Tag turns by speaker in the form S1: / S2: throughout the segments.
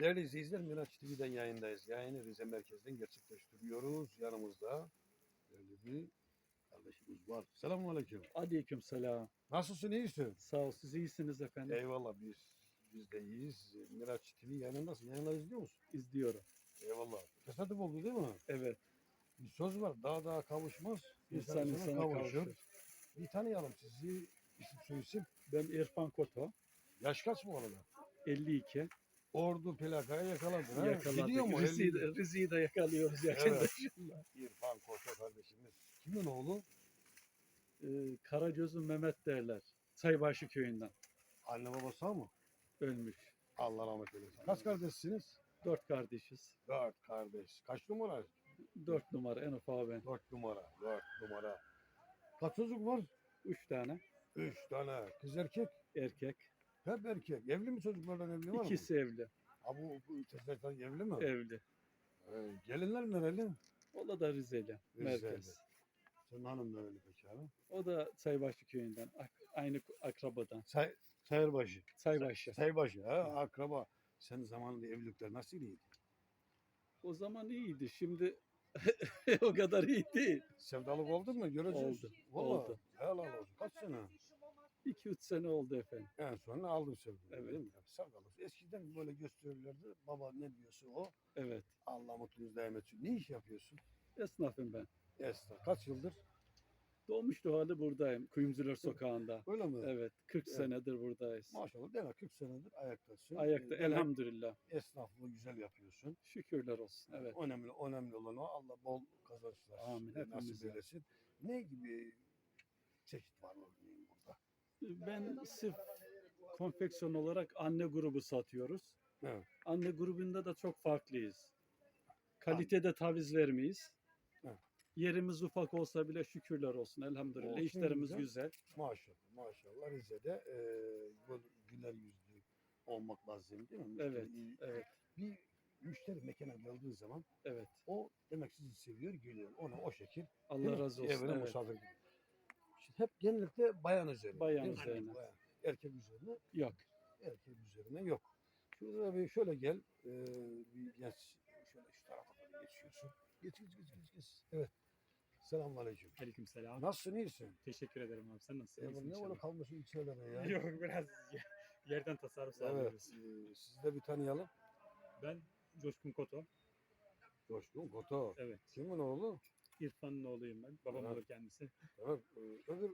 S1: Değerli izleyiciler Miraç TV'den yayındayız. Yayını Rize merkezden gerçekleştiriyoruz. Yanımızda böyle bir kardeşimiz var. Selamun Aleyküm.
S2: Aleyküm selam.
S1: Nasılsın iyisin?
S2: Sağ ol siz iyisiniz efendim.
S1: Eyvallah biz biz de iyiyiz. Miraç TV yayınındasın. Yayınları izliyor musun?
S2: İzliyorum.
S1: Eyvallah. Tesadüf oldu değil mi?
S2: Evet.
S1: Bir söz var. Daha daha kavuşmaz.
S2: İnsan
S1: insana
S2: insana kavuşur.
S1: Bir tanıyalım sizi. İsim soyisim.
S2: Ben İrfan Koto.
S1: Yaş kaç bu arada?
S2: 52.
S1: Ordu plakaya yakaladın ha?
S2: Yakaladık.
S1: Gidiyor mu?
S2: Rize'yi de,
S1: 50?
S2: Rize'yi de yakalıyoruz yakında
S1: Evet. İrfan Koça kardeşimiz. Kimin oğlu?
S2: Ee, Karagöz'ün Mehmet derler. Saybaşı köyünden
S1: Anne baba sağ mı?
S2: ölmüş.
S1: Allah rahmet eylesin. Kaç kardeşsiniz?
S2: Dört kardeşiz.
S1: Dört kardeş. Kaç numara?
S2: Dört numara en ufağı ben.
S1: Dört numara. Dört numara. Kaç çocuk var?
S2: Üç tane
S1: Üç tane. Kız erkek.
S2: erkek.
S1: Hep erkek. Evli mi çocuklardan evli var mı?
S2: İkisi evli.
S1: Ha bu, bu tesadüfen evli mi?
S2: Evli.
S1: Ee, gelinler nereli?
S2: O da da Rizeli.
S1: Rizeli.
S2: Merkez.
S1: Senin hanım nereli peki abi?
S2: O da Saybaşı köyünden. ak- Aynı akrabadan.
S1: Say, Sayırbaşı.
S2: Saybaşı.
S1: Sayırbaşı. Ha, akraba. Senin zamanında evlilikler nasıl iyiydi?
S2: O zaman iyiydi. Şimdi o kadar iyi değil.
S1: Sevdalık oldu mu? Göreceğiz.
S2: Oldu,
S1: Vallahi,
S2: oldu.
S1: Helal olsun. Kaç sene?
S2: 2-3 sene oldu efendim.
S1: En sonra aldım sevgili.
S2: Evet.
S1: Değil mi? Sevdalık. Eskiden böyle gösterirlerdi. Baba ne diyorsa o.
S2: Evet.
S1: Allah mutluluğunuz daim etsin. Ne iş yapıyorsun?
S2: Esnafım ben.
S1: Esnaf. Kaç yıldır?
S2: Doğmuş doğalı buradayım. Kuyumcular Sokağı'nda.
S1: Öyle mi?
S2: Evet. 40
S1: Evet.
S2: senedir buradayız.
S1: Maşallah. Demek 40 senedir ayaktasın.
S2: Ayakta
S1: Ee, demek
S2: elhamdülillah.
S1: Esnaflığı güzel yapıyorsun.
S2: Şükürler olsun. Evet.
S1: Önemli, önemli olan o. Allah bol kazançlar
S2: Amin,
S1: nasip eylesin. Ne gibi çeşit var burada?
S2: Ben sırf konfeksiyon olarak anne grubu satıyoruz.
S1: Evet.
S2: Anne grubunda da çok farklıyız. Kalitede taviz vermeyiz.
S1: Evet.
S2: Yerimiz ufak olsa bile şükürler olsun. Elhamdülillah.
S1: Olsun,
S2: İşlerimiz
S1: güzel.
S2: güzel.
S1: Maşallah, maşallah. Rize'de e, böyle güler yüzlü olmak lazım değil mi? Müşteri
S2: Evet,
S1: iyi-
S2: evet,
S1: Bir müşteri mekana geldiği zaman
S2: evet.
S1: o demek sizi seviyor, geliyor. Ona o şekil
S2: Allah razı olsun.
S1: Evine
S2: Evet.
S1: misafir hep genellikle bayan üzerine.
S2: Bayan
S1: değil mi?
S2: üzerine.
S1: Bayan. Erkek üzerine,
S2: Yok.
S1: erkek üzerine yok. Şurada da bir şöyle gel. E, bir geç. Şöyle şu tarafa doğru geçiyorsun. Geç, geç, geç, geç, geç. Evet. Selamünaleyküm.
S3: Aleykümselam.
S1: Nasılsın, iyisin?
S3: Teşekkür ederim abi. Sen nasılsın?
S1: Ya,
S3: İyisin
S1: ne
S3: inşallah.
S1: kalmışsın içeride ya?
S3: Yok biraz ye- yerden tasarruf
S1: Evet.
S3: sağlıyoruz.
S1: e, sizi de bir tanıyalım.
S3: Ben Coşkun Koto.
S1: Coşkun Koto.
S3: Evet.
S1: Kimin oğlu?
S3: İrfan'ın oğluyum ben. Babam
S1: Evet.
S3: olur kendisi.
S1: Evet. e, öbür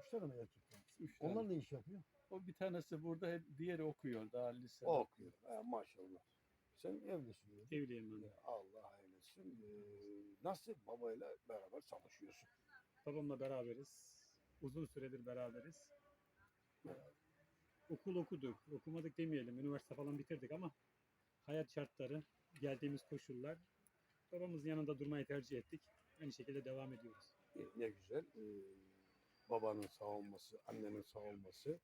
S1: üç tane mi erkek var?
S2: Üç tane.
S1: Onlar ne iş yapıyor?
S2: O bir tanesi burada, diğeri okuyor daha lisede.
S1: O okuyor. Ha, maşallah. Sen evlisin. diyor.
S3: Evliyim ben.
S1: E, Allah eylesin. E, nasıl babayla beraber çalışıyorsun?
S3: Babamla beraberiz. Uzun süredir beraberiz. Okul okuduk. Okumadık demeyelim. Üniversite falan bitirdik ama hayat şartları, geldiğimiz koşullar babamızın yanında durmayı tercih ettik. Aynı şekilde devam ediyoruz.
S1: E, ne güzel. E, babanın sağ olması, annenin sağ olması.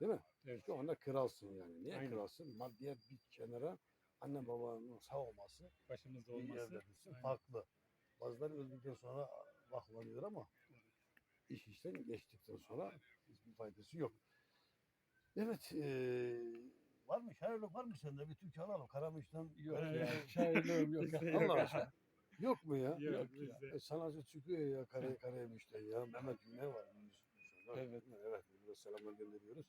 S1: Değil mi?
S3: Evet.
S1: Şu anda kralsın yani. Niye
S3: Aynen.
S1: kralsın? Maddiyat bir kenara anne babanın sağ olması
S3: Başımızda olması.
S1: Farklı. Bazıları öldükten sonra baklanıyor ama iş işten geçtikten sonra hiçbir faydası yok. Evet. eee var mı? Şairlik var mı sende? Bir Türkçe alalım. Karamış'tan.
S2: Yok
S3: Evet.
S2: ya. Şairliğim yok.
S1: Allah aşkına. Yok mu ya?
S3: Yok,
S2: Yok ya.
S1: E, sanatçı çıkıyor ya kare Karayemiş'ten ya. Mehmet Güney var.
S2: Evet.
S1: Evet. Burada selamlar gönderiyoruz.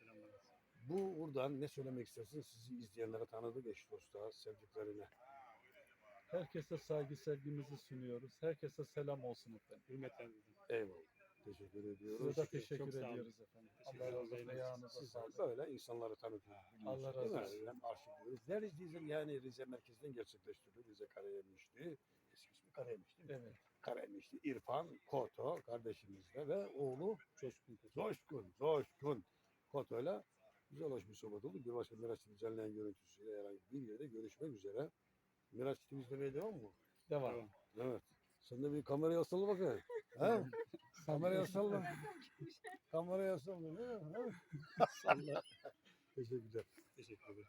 S3: Selamlar.
S1: Bu buradan ne söylemek istersin sizi izleyenlere tanıdık eş dosta, sevdiklerine.
S2: Herkese saygı sevgimizi sunuyoruz. Herkese selam olsun efendim.
S3: Hürmetler.
S1: Eyvallah. Teşekkür ediyoruz.
S2: Size de
S3: Çok
S2: teşekkür
S3: olun.
S2: ediyoruz efendim. Allah razı olsun. Ayağınıza sağlık.
S1: böyle insanları tanıtıyoruz.
S2: Allah razı olsun.
S1: Hem arşivliyoruz. Değerli izleyiciler yani Rize merkezden gerçekleştiriyor. Rize Karayemiş'ti. Eski ismi Karayemiş değil mi?
S2: Evet.
S1: Karayemiş'ti. İrfan Koto kardeşimizle ve oğlu
S3: Coşkun.
S1: Coşkun. Coşkun Koto'yla güzel hoş bir sohbet oldu. Bir başka Miraç düzenleyen görüntüsüyle herhangi bir yerde görüşmek üzere. Miraç TV izlemeye devam mı?
S2: Devam.
S1: Evet. Sen de bir kameraya salla bakayım. He? kameraya salla. kameraya salla. değil mi?
S2: Salla.
S1: Teşekkürler.
S3: Teşekkür ederim.